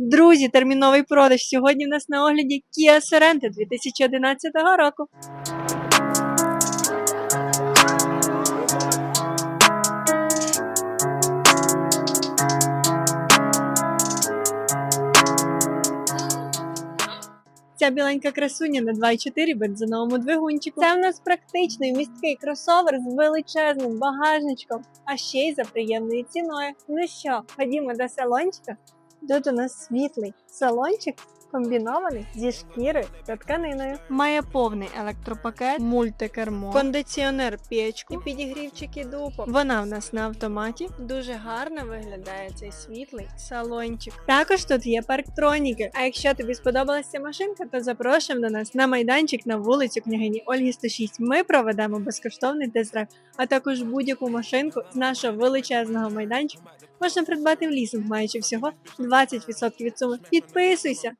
Друзі, терміновий продаж. Сьогодні в нас на огляді Kia Sorento 2011 року. Ця біленька красуня на 2,4 бензиновому двигунчику. Це в нас практичний місткий кросовер з величезним багажничком, а ще й за приємною ціною. Ну що, ходімо до салончика. Тут у нас світлий салончик, комбінований зі шкірою та тканиною. Має повний електропакет, мультикермо, кондиціонер печку і підігрівчики дупо. Вона в нас на автоматі. Дуже гарно виглядає цей світлий салончик. Також тут є парктроніки. А якщо тобі сподобалася ця машинка, то запрошуємо до нас на майданчик на вулицю княгині Ольги 106. Ми проведемо безкоштовний тест-драйв, а також будь-яку машинку з нашого величезного майданчика можна придбати в лізинг, маючи всього 20% від суми. Підписуйся!